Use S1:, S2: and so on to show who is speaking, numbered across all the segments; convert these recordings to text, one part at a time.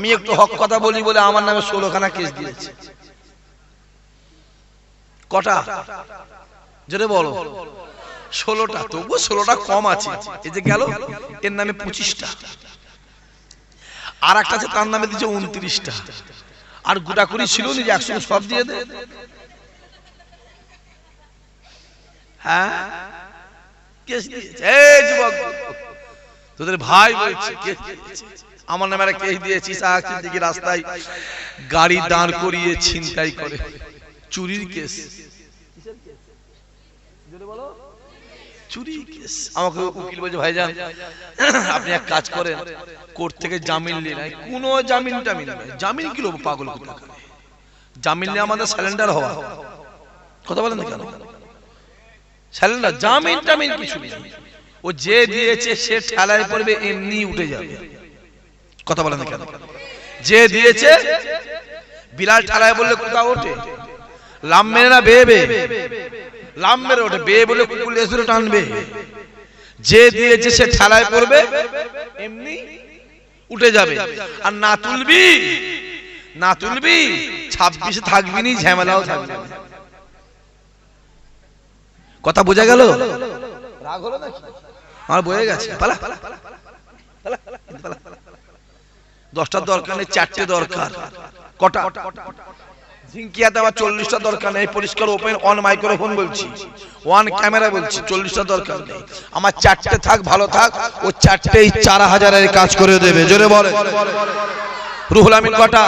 S1: আমি একটু হক কথা বলি বলে আমার নামে ষোলোখানা কেস দিয়েছে। কটা? জোরে বলো। ষোলোটা, তবুও ষোলোটা কম আছে। এই যে গেল, এর নামে পঁচিশটা। আর একটা আছে, তার নামে দিচ্ছে উনত্রিশটা। আর গোটা করি ছিল নি যে একসঙ্গে সব দিয়ে দে। হ্যাঁ? কেস দিয়েছে। এই যুবক, তোদের ভাই বলছে, কেস দিয়েছে। আমার নামে একটা কেস দিয়েছিস দিকে রাস্তায় গাড়ি দাঁড় করিয়ে ছিনতাই করে। চুরির কেস কোর্ট থেকে জামিন নিয়ে কোনো জামিন টামিন জামিন পাগল জামিন নিয়ে আমাদের স্যালেন্ডার হওয়া। কেন? স্যালেন্ডার জামিন টামিন কিছু ও যে দিয়েছে, সে ঠেলায় পড়বে এমনি উঠে যাবে। কথা বলেন কেন যে দিয়েছে বিড়াল ঠেলায় বললে কোথাও ওঠে। লাম মেরে না বে বে লাম মেরে ওঠে বে বলে কুকুর এসে টানবে। যে দিয়েছে সে ঠেলায় পড়বে এমনি উঠে যাবে। আর না তুলবি না তুলবি ছাব্বিশে থাকবি নি ঝামেলাও থাকবে কথা বোঝা গেল? রাগ হলো নাকি? আমার বয়ে গেছে। পালা। দশটার দরকার নেই চারটে দরকার। কটা? ঝিঙ্কিয়াতে আবার চল্লিশটা দরকার নেই পরিষ্কার ওপেন অন মাইক্রোফোন বলছি। ওয়ান ক্যামেরা বলছি চল্লিশটা দরকার নেই। আমার চারটে থাক ভালো থাক ও চারটেই চার হাজারের কাজ করে দেবে। জোরে বলে। রুহুল আমিন কটা?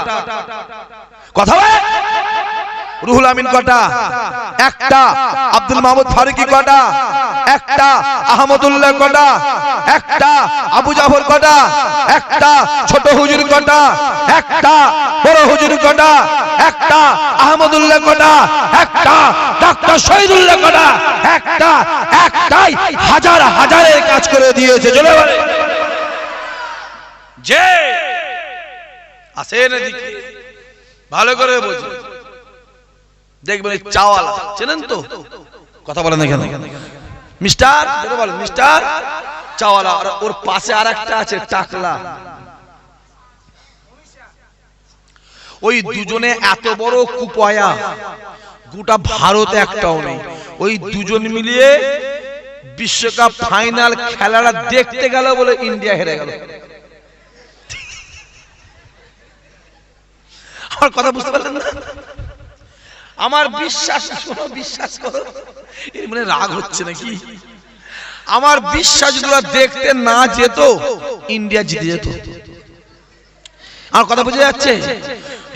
S1: কথা বলে। রুহুল আমিন কটা একটা। আব্দুল মাহমুদ ফারুকি কটা একটা। আহমদুল্লাহ কটা একটা। আবু জাফর কটা একটা। ছোট হুজুর কটা একটা। বড় হুজুর কটা একটা। আহমদুল্লাহ কটা একটা। ডাক্তার শহীদুল্লাহ কটা একটা। একটাই হাজার হাজারের কাজ করে দিয়েছে। চলে যে আসেন এদিকে। ভালো করে বোঝো দেখবেন চাওয়ালা। চেনেন তো? কথা বলেন না কেন মিস্টার বলেন, মিস্টার, চাওয়ালা, আর ওর পাশে আর একটা আছে, টাকলা। ওই দুজনে এত বড় কুপয়া। গোটা ভারতে একটাও নেই। ওই দুজন মিলিয়ে বিশ্বকাপ ফাইনাল খেলাটা দেখতে গেল বলে ইন্ডিয়া হেরে গেল। আমার কথা বুঝতে পারলেন না? আমার বিশ্বাস, শোনো, বিশ্বাস করো। এর মানে রাগ হচ্ছে নাকি? আমার বিশ্বাস যদি দেখতে না যেত, ইন্ডিয়া জিতে যেত। আমার কথা বুঝে যাচ্ছে?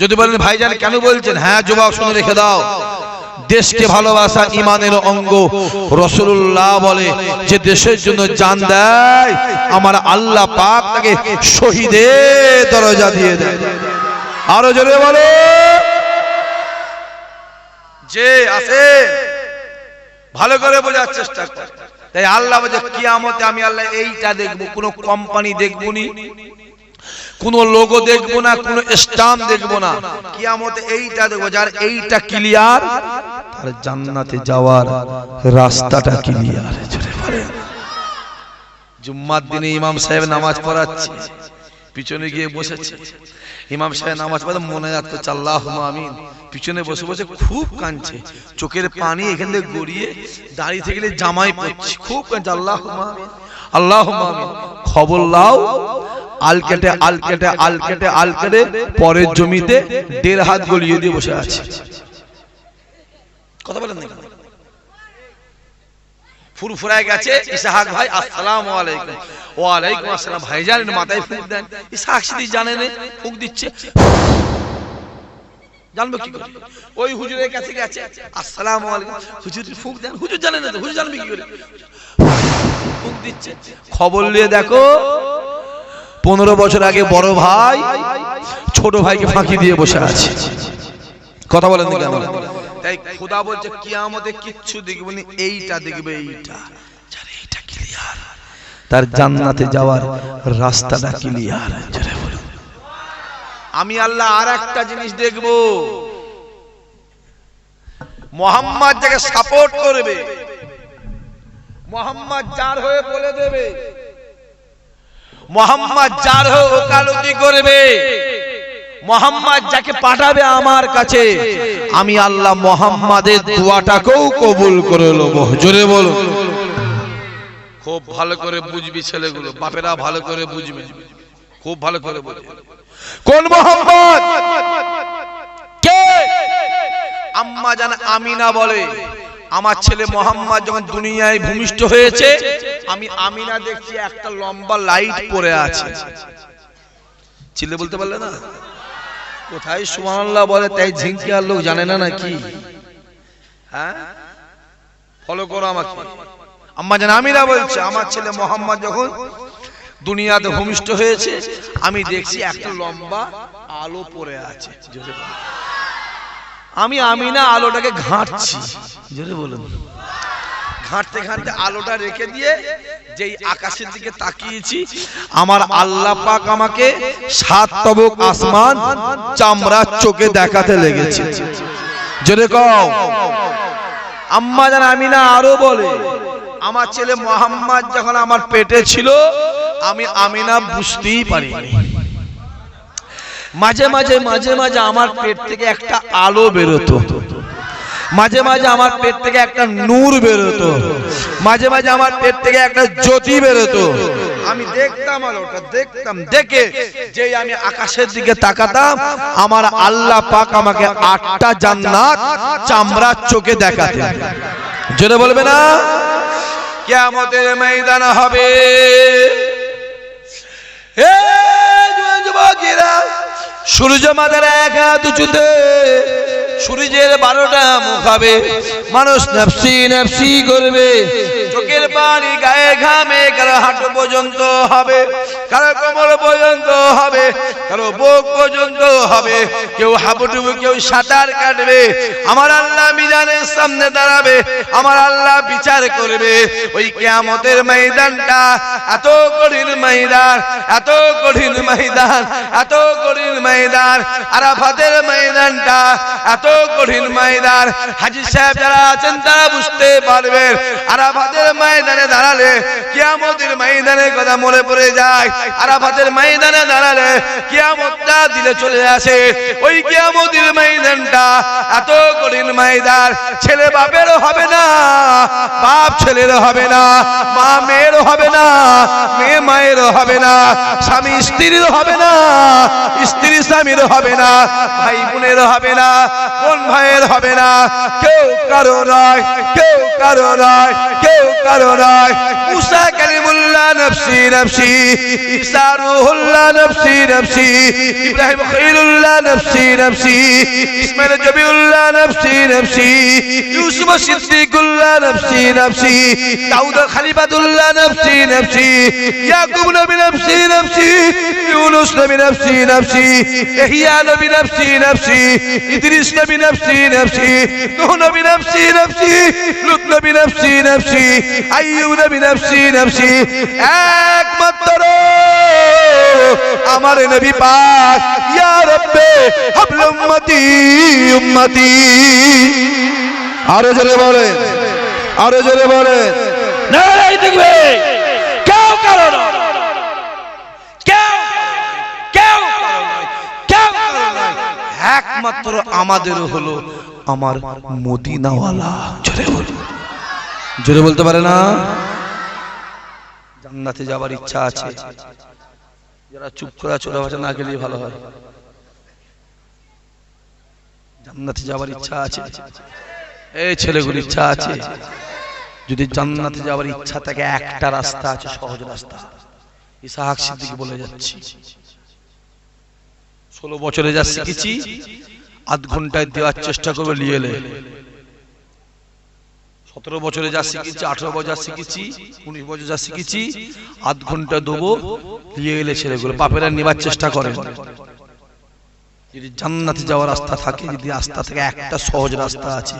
S1: যদি বলেন, ভাইজান কেন বলছেন? হ্যাঁ জবাব শুনে রেখে দাও। দেশকে ভালোবাসা ইমানের অঙ্গ। রসুল্লাহ বলে যে দেশের জন্য জান দেয়, আমার আল্লাহ পাক তাকে শহীদের দরজা দিয়ে দেয় আরও জোরে বলো যে আছে ভালো করে বোঝার চেষ্টা কর। তাই আল্লাহ বলছে, কিয়ামতে আমি আল্লাহ এইটা দেখব, কোন কোম্পানি দেখব নি কোন লোগো দেখব না, কোন স্টাম্প দেখব না। কিয়ামতে এইটা দেখব, যার এইটা ক্লিয়ার তার জান্নাতে যাওয়ার রাস্তাটা ক্লিয়ার জুম্মার দিনে ইমাম সাহেব নামাজ পড়াচ্ছে, পিছনে গিয়ে বসেছে। ইমাম সাহেব নামাজ পড়ে মনে যাচ্ছে আল্লাহ আমিন। পিছনে বসে বসে খুব কাঁদছে। চোখের পানি এখান থেকে গড়িয়ে দাঁড়িয়ে থেকে জামাই পড়ছে খুব কাঁদছে আল্লাহ আমিন। আল্লাহ আমিন। খবর লাও, আল কেটে আল কেটে আল কেটে আল কেটে, পরের জমিতে দেড় হাত গলিয়ে দিয়ে বসে আছে। কথা বলেন না? ফুরফুরায় গেছে। ইসাহাক ভাই, আসসালামু আলাইকুম। ওয়ালাইকুম আসসালাম। ভাইজান এর মাথায় ফুক দেন। ইসাহাক সিদ্ধি জানে না ফুক দিচ্ছে। জানব কি করে? ওই হুজুরের কাছে গেছে। আসসালামু আলাইকুম। হুজুর ফুক দেন, হুজুর জানে না হুজুর জানবে কি করে? ফুক দিচ্ছে। খবর নিয়ে দেখো, পনেরো বছর আগে বড় ভাই ছোট ভাইকে ফাঁকি দিয়ে বসে আছে। কথা বলেন কেন তাই খোদা বলছে, কিয়ামতে কিচ্ছু দেখবে এইটা দেখবে এইটা। যার তার জান্নাতে যাওয়ার রাস্তাটা ক্লিয়ার জোরে বলুন আমি আল্লাহ আর একটা জিনিস দেখব। মোহাম্মদ যাকে সাপোর্ট করবে, মোহাম্মদ যার হয়ে বলে দেবে, মোহাম্মদ যার হয়ে ওকালতি করবে। মোহাম্মদ যাকে পাঠাবে আমার কাছে আমি আল্লাহ মোহাম্মদের দোয়াটাকেও কবুল করে নেব। জোরে বলো খুব ভালো করে বুঝবি ছেলেগুলো। বাপেরা ভালো করে বুঝবে। খুব ভালো করে বুঝবে। কোন মোহাম্মদ? কে? আম্মা জান আমিনা বলে আমার ছেলে মোহাম্মদ যখন দুনিয়ায় ভূমিষ্ঠ হয়েছে আমি আমিনা দেখছি একটা লম্বা লাইট পড়ে আছে। ছেলে বলতে পারলে না? কোথায়? সুবহানাল্লাহ বলে, তাই ঝিঙ্কি আর লোক জানে না নাকি? হ্যাঁ? ফলো করো আমাকে। আম্মা জান আমিনা বলছে, আমার ছেলে মোহাম্মদ যখন দুনিয়াতে ভূমিষ্ঠ হয়েছে, আমি দেখছি একটা লম্বা আলো পড়ে আছে। আমি আমি না আলোটাকে ঘাঁটছি। জোরে বলুন। ঘাঁটতে ঘাঁটতে আলোটা রেখে দিয়ে যেই আকাশের দিকে তাকিয়েছি, আমার আল্লাহ পাক আমাকে সাত তবক আসমান চামড়ার চোখে দেখাতে লেগেছে। জোরে কও। আম্মা জান আমিনা আরও বলে, আমার ছেলে মোহাম্মদ যখন আমার পেটে ছিল, আমি আমিনা বুঝতেই পারিনি। মাঝে মাঝে মাঝে মাঝে আমার পেট থেকে একটা আলো বেরোতো। মাঝে মাঝে আমার পেট থেকে একটা নূর বেরোতো মাঝে মাঝে আমার পেট থেকে একটা জ্যোতি বেরোতো আমি দেখতাম আলোটা দেখতাম, দেখে যে আমি আকাশের দিকে তাকাতাম, আমার আল্লাহ পাক আমাকে আটটা জান্নাত চামড়ার চোখে দেখাতে জোরে বলবে না? কিয়ামতের ময়দান হবে। সূর্য মাথার এক হাত উঁচুতে সূর্যের বারোটা মুখ হবে। মানুষ নাফসি নাফসি করবে। চোখের পানি গায়ে ঘামে, কারও হাঁটু পর্যন্ত হবে, কারও কোমর পর্যন্ত হবে, কারও বুক পর্যন্ত হবে। কেউ হাবুডুবু, কেউ সাঁতার কাটবে। আমার আল্লাহ মিজানের সামনে দাঁড়াবে, আমার আল্লাহ বিচার করবে। ওই কিয়ামতের ময়দানটা এত কঠিন ময়দান, এত কঠিন ময়দান, এত কঠিন ময়দান। আরাফাতের ময়দানটা এত কঠিন ময়দান। হাজি সাহেব যারা আছেন, তারা বুঝতে পারবেন আরাফাতের ময়দানে দাঁড়ালে কিয়ামতের ময়দানের কথা মনে পড়ে যায়। আরাফাতের ময়দানে দাঁড়ালে কিয়ামতটা দিলে চলে আসে। ওই কিয়ামতের ময়দানটা এত কঠিন ময়দান। ছেলে বাপের হবে না, বাপ ছেলের হবে না, মা মেয়ের হবে না, মেয়ে মায়ের হবে না, স্বামী স্ত্রীর হবে না, স্ত্রী স্বামীর হবে না, ভাই বোনের হবে না কোন ভাইয়ের হবে না। কেউ কারও নয় কেউ কারও নয় কেউ কারও নয় মুসা কালিমুল্লাহ নফসি নফসি। ঈসা রুহুল্লাহ নফসি নফসি। ইব্রাহিম খলিলুল্লাহ নফসি নফসি। ইসমাইল জবিউল্লাহ নফসি নফসি। ইউসুফ সিদ্দিকুল্লাহ নফসি নফসি। দাউদ খলিফাতুল্লাহ নফসি নফসি। ইয়াকুব নবী নফসি নফসি। ইউনুস নবী নফসি নফসি। ইহইয়া নবী নফসি নফসি। ইদ্রিস নফসি নফসি নূহ নবী নফসি নফসি লূত নবী নফসি নফসি নবী একমাত্র আমার নবী পাক। ইয়া রব্বে, হাবল উম্মতি উম্মতি। আরও জোরে বলেন, আরও জোরে
S2: দেখবে কেউ কারও না
S1: কেউ কেউ কেউ একমাত্র আমাদের হলো আমার মদিনাওয়ালা। জোরে বল। জোরে বলতে পারে না? জান্নাতে যাবার ইচ্ছা আছে। যারা চুপ করে চলে ভাষা না গেলেই ভালো হয়। জান্নাতে যাবার ইচ্ছা আছে। এই ছেলেগুলির ইচ্ছা আছে। যদি জান্নাতে যাওয়ার ইচ্ছা থাকে, একটা রাস্তা আছে, সহজ রাস্তা। ইসাহাক সিদ্দিক বলে যাচ্ছি। ষোলো বছরে যা শিখেছি, আধ ঘন্টায় দেওয়ার চেষ্টা করবে নিয়ে এলে সতেরো বছরে যা শিখেছি, আঠারো বছর যা শিখেছি, উনিশ বছর যা শিখেছি, আধ ঘণ্টা দেবো নিয়ে এলে ছেলেগুলো। বাপেরা নেবার চেষ্টা করে। যদি জান্নাতে যাওয়ার রাস্তা থাকে, যদি রাস্তা থেকে একটা সহজ রাস্তা আছে,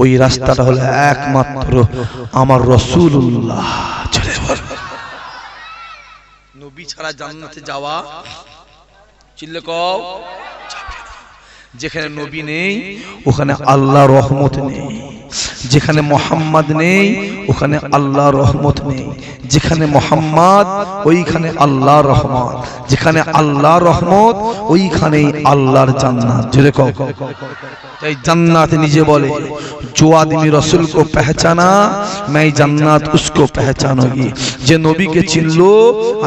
S1: ওই রাস্তাটা হলো একমাত্র আমার রসুল্লাহ। নবী ছাড়া জান্নাতে যাওয়া চিল্লে কও যাবে না। যেখানে নবী নেই ওখানে আল্লাহ রহমত নেই যেখানে মোহাম্মদ নেই ওখানে আল্লাহ রহমত নেই যেখানে মোহাম্মদ ওইখানে আল্লাহ রহমত যেখানে আল্লাহ রহমত ওইখানেই আল্লাহর জান্নাত জোরে কও তাই जन्नत নিজে বলে जो आदमी रसूल को पहचाना मैं जन्नत उसको पहचानोगी যে নবীকে চিনলো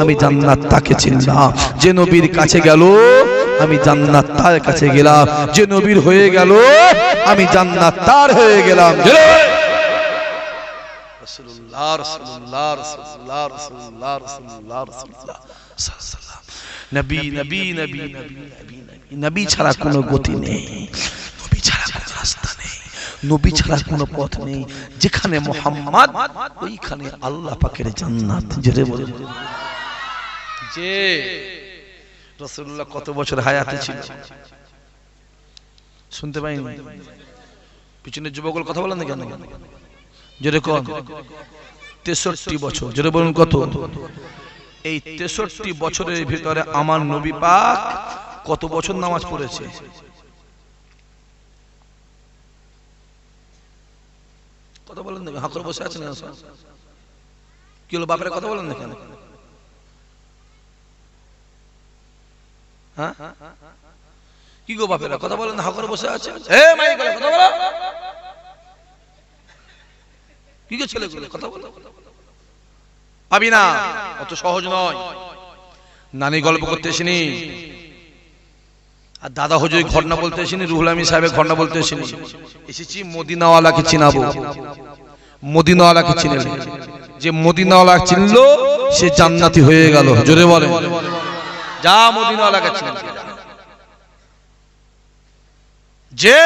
S1: আমি জান্নাত তাকে চিনলাম যে নবীর কাছে গেল আমি জান্নাত তার কাছে গেলাম। যে নবীর হয়ে গেল, আমি জান্নাত তার হয়ে গেলাম। নবী ছাড়া কোনো গতি নেই। নবী ছাড়া কোনো রাস্তা নেই। নবী ছাড়া কোনো পথ নেই। যেখানে মোহাম্মদ, ওইখানে আল্লাহ পাকের জান্নাত। জেরে বলে যে রাসূলুল্লাহ কত বছর হায়াতে ছিল শুনতে পাইনি। পিছনের যুবকগুলো কথা বলেন না কেন? যেরকম তেষট্টি বছর। যেটা বলুন কত? এই তেষট্টি বছরের ভিতরে আমার নবী পাক কত বছর নামাজ পড়েছে? কথা বলেন না হাঁকর বসে আছেন? কি হলো, বাপের কথা বলেন না কেন? হ্যাঁ? কি গো বাপেরা কথা বলেন না হাঁকর বসে আছে এ মাইক বলে, কথা বলো। কি গো ছেলেগুলো কথা বলো। পাবি না অত সহজ নয়। নানি গল্প করতে এসিনি। আর দাদা হুজুর ঘটনা বলতে এসিনি রুহুল আমিন সাহেবের ঘটনা বলতে এসিনি। এসেছি মদিনাওয়ালাকে চিনাবো। মদিনাওয়ালাকে চিনে যে মদিনাওয়ালা চিনলো সে জান্নাতি হয়ে গেল। জোরে বলে যা মদিনাওয়ালাকে চিনে যে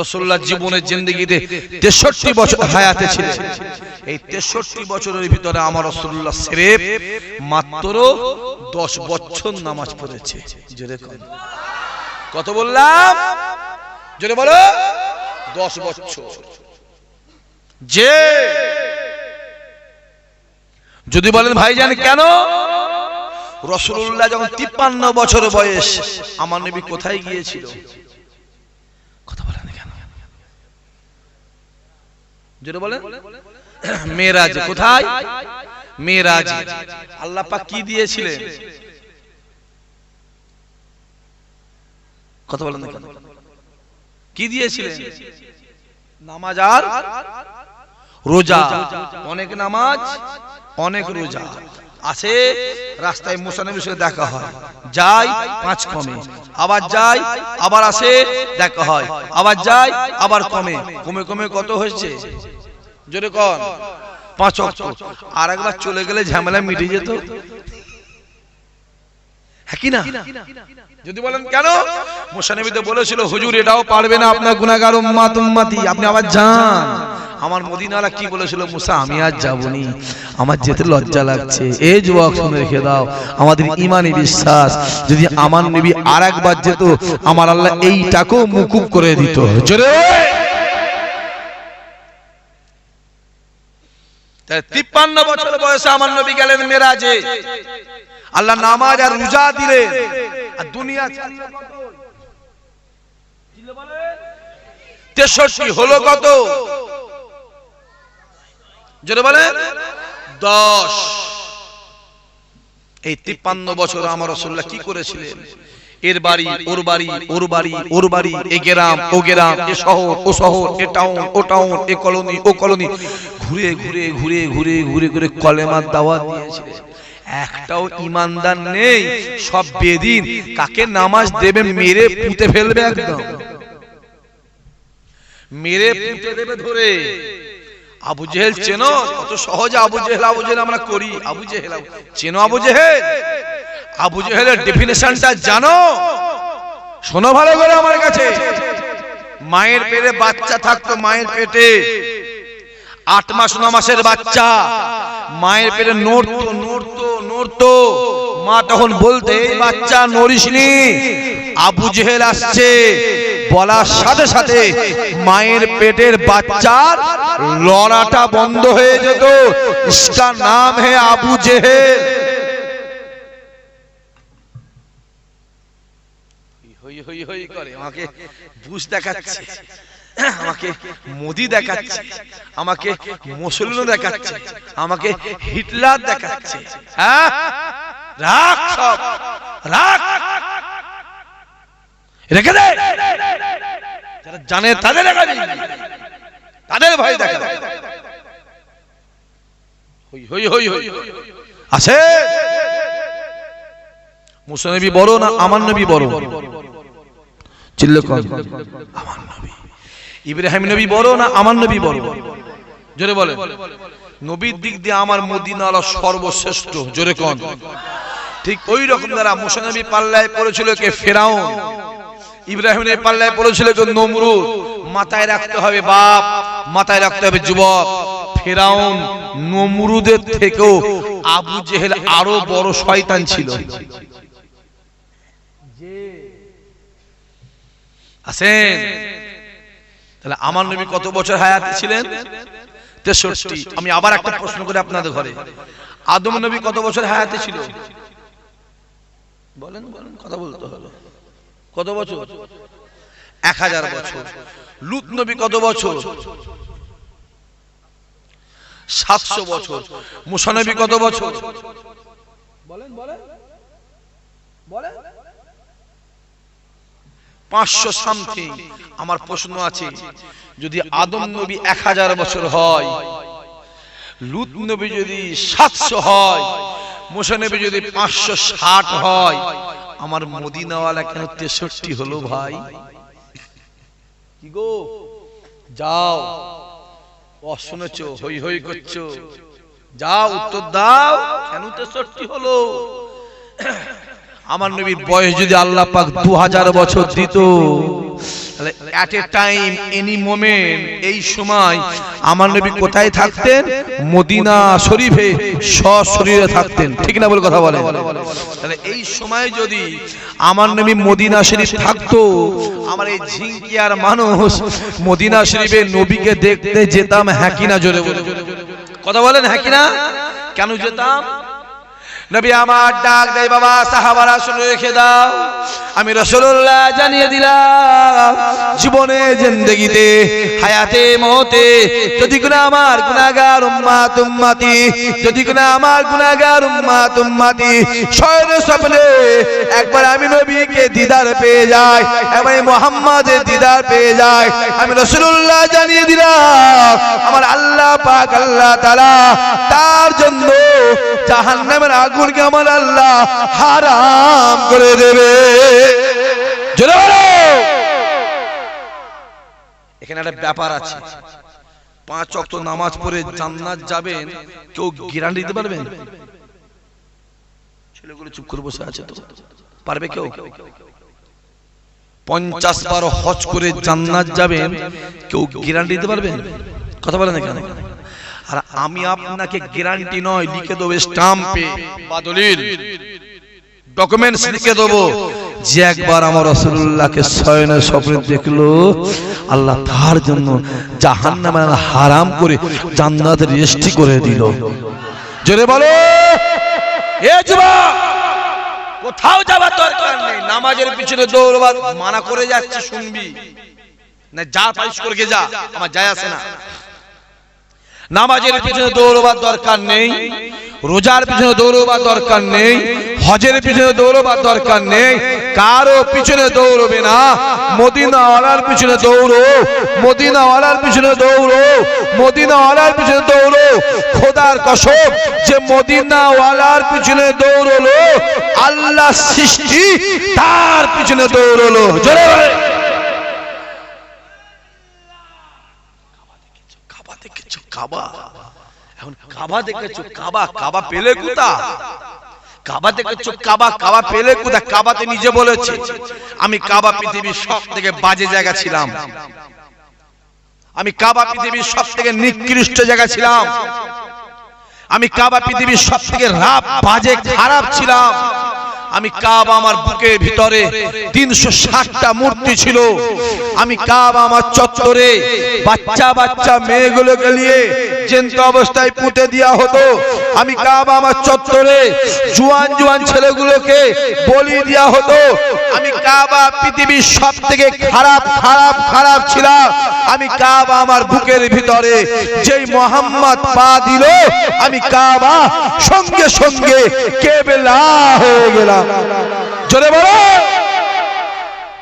S1: রসুল্লাহ জীবনের জিন্দগিতে তেষট্টি বছর হায়াতে ছিলেন। এই তেষট্টি বছরের ভিতরে আমার রসুল্লাহ সেরেফ মাত্র দশ বছর নামাজ পড়েছে। কত বললাম? জোরে বলো। দশ বছর। যে যদি বলেন ভাইজান কেন? রসুল্লাহ যখন তিপ্পান্ন বছর বয়স আমার নবী কোথায় গিয়েছিল? কথা বলেন কেন? জোরে বলেন মেয়েরাজ কোথায়? মেয়েরাজ আল্লাহ পাক কি দিয়েছিলেন? কথা বলেন কেন? কি দিয়েছিলেন? নামাজ আর রোজা। অনেক নামাজ অনেক রোজা আছে রাস্তায় মুসানবীর সাথে দেখা হয়। যাই পাঁচ কমে। আবার যাই আবার আসে দেখা হয়। আবার যাই আবার কমে। কমে। কমে কত হয়েছে? জোরে কন। পাঁচ অক্ট আর একবার চলে গেলে ঝামেলা মিটে যেত। হ্যাঁ কি না? যদি বলেন কেন? মুসানবীতে বলেছিল হুজুর এটাও পারবে না আপনার গুনাহগার উম্মাত। উম্মাতি আপনি আবার যান। আমার মদিনারা কি বলেছিল মুসা আমি আর যাবনি আমার যেতে লজ্জা লাগছে। এই যুবক শুনে রেখে দাও। আমাদের ইমানি বিশ্বাস যদি আমার নবী আর একবার যেত আমার আল্লাহ এইটাকেও মুকুব করে দিত। জোরে তিপ্পান্ন বছর বয়সে আমার নবী গেলেন মেরাজে। আল্লাহ নামাজ আর রোজা দিলেন। আর দুনিয়া তেষট্টি হলো কত? যেটা বলে, দশ। এই তিপ্পান্ন বছর আমার রসুল্লাহ কি করেছিলেন? এর বাড়ি, ওর বাড়ি ওর বাড়ি ওর বাড়ি, এ গ্রাম, ও গ্রাম, এ শহর, ও শহর, এ টাউন ও টাউন এ কলোনি ও কলোনি ঘুরে ঘুরে ঘুরে ঘুরে ঘুরে ঘুরে কলেমার দাওয়াত দিয়েছিলেন একটাও ইমানদার নেই, সব বেদিন, কাকে নামাজ দেবে, মেরে পুঁতে ফেলবে একদম। মেরে পুঁতে দেবে ধরে। আবু জেহেল চেনো? কত সহজে আবু জেহেল আবু জেহেল আমরা করি। আবু জেহেল চেনো আবু জেহেল? আবু জেহেলের ডেফিনেশনটা জানো? শোনো ভালো করে আমার কাছে। মায়ের পেটে বাচ্চা থাকতো, মায়ের পেটে। আট মাস, ন মাসের বাচ্চা। মায়ের পেটে নড়তো নড়তো নড়তো। মা তখন বলতে, "এই বাচ্চা নড়িসনি। আবু জেহেল আসছে। বলার সাথে সাথে মায়ের পেটের বাচ্চার লড়াটা বন্ধ হয়ে যেত। ইসকা নাম হে আবু করে, আমাকে দেখাচ্ছে, আমাকে আমাকে দেখাচ্ছে, আমাকে হিটলার দেখাচ্ছে। হ্যাঁ? রাখ সব, রাখ। রেখে দে। যারা জানে তাদের তাদের ভয় দেখা হই হই হই হই। আছে মুসনবী বড় না আমার নবী বড়? চিল্লে আমার নবী। ইব্রাহিম নবী বড় না আমার নবী বড়? জোরে বলে নবীর দিক দিয়ে আমার মদিনা হলো সর্বশ্রেষ্ঠ, জোরে কন। ঠিক ওই রকম দ্বারা মুসানবী পাল্লায় পড়েছিল কে? ফেরাউন। ইব্রাহিমের পাল্লায় পড়েছিল কে নমরুদ, মাথায় রাখতে হবে বাপ, মাথায় রাখতে হবে যুবক। ফেরাউন নমরুদের থেকেও আবু জেহেল আরও বড় শয়তান ছিল। আছেন তাহলে আমার নবী কত বছর হায়াতে ছিলেন? তেষট্টি। আমি আবার একটা প্রশ্ন করে আপনাদের ঘরে। আদম নবী কত বছর হায়াতে ছিল? বলেন বলেন, কথা বলতে হলো কত বছর? এক হাজার বছর। লুত নবী কত বছর? সাতশো বছর। মুসানবী কত বছর? বলেন বলেন। বলেন। পাঁচশো সামথিং। আমার প্রশ্ন আছে যদি আদম নবী এক হাজার বছর হয় লুত নবী যদি সাতশো হয় মুসা নবী যদি পাঁচশো ষাট হয় আমার মদিনাওয়ালা কেন তেষট্টি হলো ভাই। কি গো? যাও। অশুনেছ শুনেছো? হই হই করছ। যাও, উত্তর দাও। কেন তেষট্টি হলো? আমার নবীর বয়স যদি আল্লাহ পাক দু হাজার বছর দিত তাহলে at a time any moment এই সময় আমার নবী কোথায় থাকতেন? মদিনা শরীফে সশরীরে থাকতেন। ঠিক না বলে কথা বলে? তাহলে এই সময় যদি আমার নবী মদিনা শরীফ থাকতো আমার এই ঝিঙ্কিয়ার মানুষ মদিনা শরীফে নবীকে দেখতে যেতাম হ্যাঁ কিনা জোরে বলে কথা বলেন হ্যাঁ কিনা কেন যেতাম? নবী আমার ডাক দেয়, বাবা, সাহাবারা শুনে রেখে দাও। আমি রসুল্লাহ জানিয়ে দিলাম, জীবনে, জিন্দগিতে, হায়াতে মতে যদি কোন আমার গুনাহগার উম্মাত, উম্মতি, যদি কোন আমার গুনাহগার উম্মাত, উম্মতি শয়নে স্বপ্নে একবার আমি নবীকে দিদার পেয়ে যাই একবার মুহাম্মাদের দিদার পেয়ে যাই আমি রসুল্লাহ জানিয়ে দিলাম, আমার আল্লাহ পাক, আল্লাহ তাআলা তার জন্য জাহান্নামের আগুনকে আমার আল্লাহ হারাম করে দেবে। এখানে একটা ব্যাপার আছে। পাঁচ অক্ট নামাজ পড়ে জান্নাত যাবেন, কেউ গ্যারান্টি দিতে পারবেন ছেলেগুলো চুপ করে বসে আছে তো। পারবে কেউ? পঞ্চাশ বার হজ করে জান্নাত যাবেন, কেউ গ্যারান্টি দিতে পারবেন কথা বলেন এখানে। আর আমি আপনাকে গ্যারান্টি নয় লিখে দেবো স্টাম্পে বা দলিল ডকুমেন্টস লিখে দেবো। যে একবার আমার রসুল্লাহকে শয়নে স্বপ্নে দেখল আল্লাহ তার জন্য জাহান্নামে হারাম করে জান্নাত রেজিস্ট্রি করে দিল। জোরে বলো এ যুবক কোথাও যাবার দরকার নেই নামাজের পিছনে দৌড়বার মানা করে যাচ্ছে শুনবি। না যা পাইস করে যা আমার যায় আসে না। নামাজের পিছনে দৌড়বার দরকার নেই, রোজার পিছনে দৌড়বার দরকার নেই, হজের পিছনে দৌড়বার দরকার নেই, কারও পিছনে দৌড়বে না। মদিনাওয়ালার পিছনে দৌড়ো, মদিনাওয়ালার পিছনে দৌড়ো, মদিনাওয়ালার পিছনে দৌড়ো। খোদার কসম যে মদিনাওয়ালার পিছনে দৌড়লো, আল্লাহ সৃষ্টি তার পিছনে দৌড়লো। জোরে বলে। কাবা দেখেছ কাবা? এখন কাবা দেখেছ? কাবা কাবা পেলে কোথা কাবা দেখেছ? কাবা কাবা পেলে কোথা কাবাতে নিজে বলেছে, আমি কাবা পৃথিবীর সব থেকে বাজে জায়গা ছিলাম। আমি কাবা পৃথিবীর সব থেকে নিকৃষ্ট জায়গা ছিলাম। আমি কাবা পৃথিবীর সব থেকে রাপ বাজে খারাপ ছিলাম। আমি কাব আমার বুকের ভিতরে তিনশো ষাটটা মূর্তি ছিল। আমি কাবা আমার চত্বরে বাচ্চা বাচ্চা মেয়েগুলোকে নিয়ে জেন্ত অবস্থায় পুঁতে দেওয়া হতো। আমি কাব আমার চত্বরে জুয়ান জুয়ান ছেলেগুলোকে বলি দেওয়া হতো। আমি কাবা পৃথিবীর সব থেকে খারাপ খারাপ খারাপ ছিলাম। আমি কাবা আমার বুকের ভিতরে যেই মোহাম্মদ পা দিল, আমি কাবা সঙ্গে সঙ্গে কেবলা হয়ে গেলাম। জোরে বলো।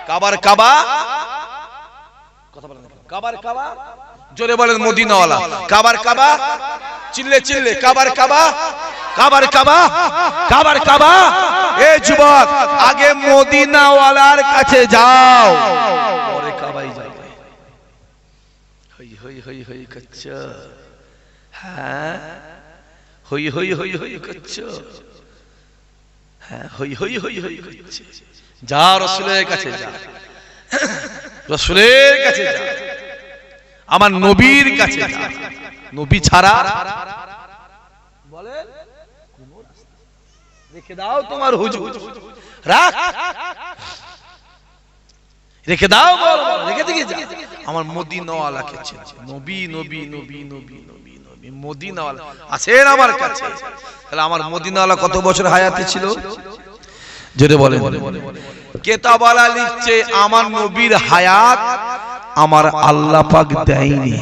S1: কাবার কাবা। কাবার কাবা। জোরে বলেন মদিনাওয়ালা। কাবার কাবা। চিল্লে চিল্লে, কাবার কাবা। কাবার কাবা। কাবার কাবা। এ যুবক, আগে মদিনাওয়ালার কাছে যাও। পরে কাবাই করছ হ্যাঁ? হই হই হই হই হ্যাঁ হই হই হই হই করছে যা রসুলের কাছে রসুলের কাছে আমার নবীর কাছে নবী ছাড়া বলেন রেখে দাও তোমার হুজুর। রাখ। রেখে দাও রেখে দিকে আমার নবী নবী নবী নবী নবী নবী। মদিনাওয়ালা আছেন আমার কাছে। তাহলে আমার মদিনাওয়ালা কত বছর হায়াতে ছিল? জোরে বলেন। কেতাবালা লিখছে আমার নবীর হায়াত আমার আল্লাহ পাক দেয়নি।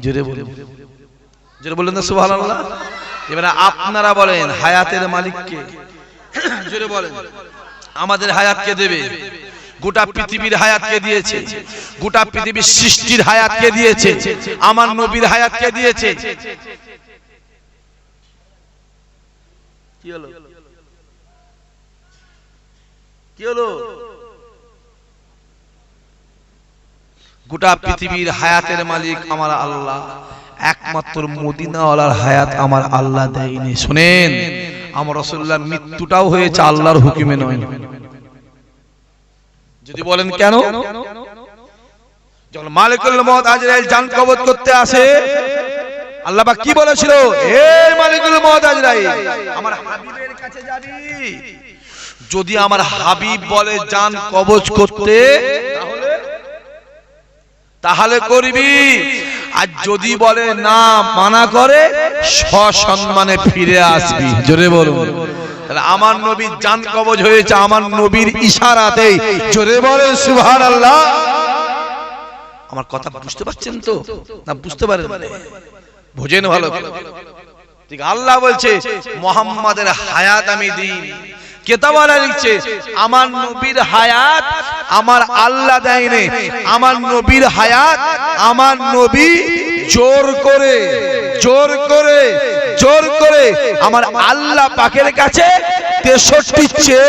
S1: জোরে বলেন। জোরে বলেন না সুবহানাল্লাহ। এবারে আপনারা বলেন হায়াতের মালিককে। জোরে বলেন আমাদের হায়াতকে দেবে? গোটা পৃথিবীর হায়াতকে দিয়েছে। গোটা পৃথিবীর সৃষ্টির হায়াতকে দিয়েছে। আমার নবীর হায়াতকে দিয়েছে। কি হলো? কি হলো? গোটা পৃথিবীর হায়াতের মালিক আমার আল্লাহ। একমাত্র মদিনাওয়ালার হায়াত আমার আল্লাহ দেয়নি। শুনেন আমার রসুল্লাহ মৃত্যুটাও হয়েছে আল্লাহর হুকুমে নয়। যদি বলেন কেন? যখন মালিকুল মত আজরাইল জান কবজ করতে আসে আল্লাহ কি বলেছিল? হে মালিকুল মত আজরাইল আমার হাবিবের কাছে যাবি। যদি আমার হাবিব বলে জান কবজ করতে তাহলে? তাহলে করবি। আর যদি বলে না মানা করে সসম্মানে ফিরে আসবি। জোরে বলুন। আমার নবীর জান কবজ হয়েছে, আমার নবীর ইশারাতেই। জোরে বলেন, সুবহানাল্লাহ। আমার কথা বুঝতে পারছেন তো? না বুঝতে পারেন বোঝেন ভালো আল্লাহ বলছে, মোহাম্মদের হায়াত আমি দিই। কেতাবালা লিখছে, আমার নবীর হায়াত আমার আল্লাহ দেয়নি আমার নবীর হায়াত আমার নবী জোর করে জোর করে জোর করে আমার আল্লাহ পাকের কাছে তেষট্টি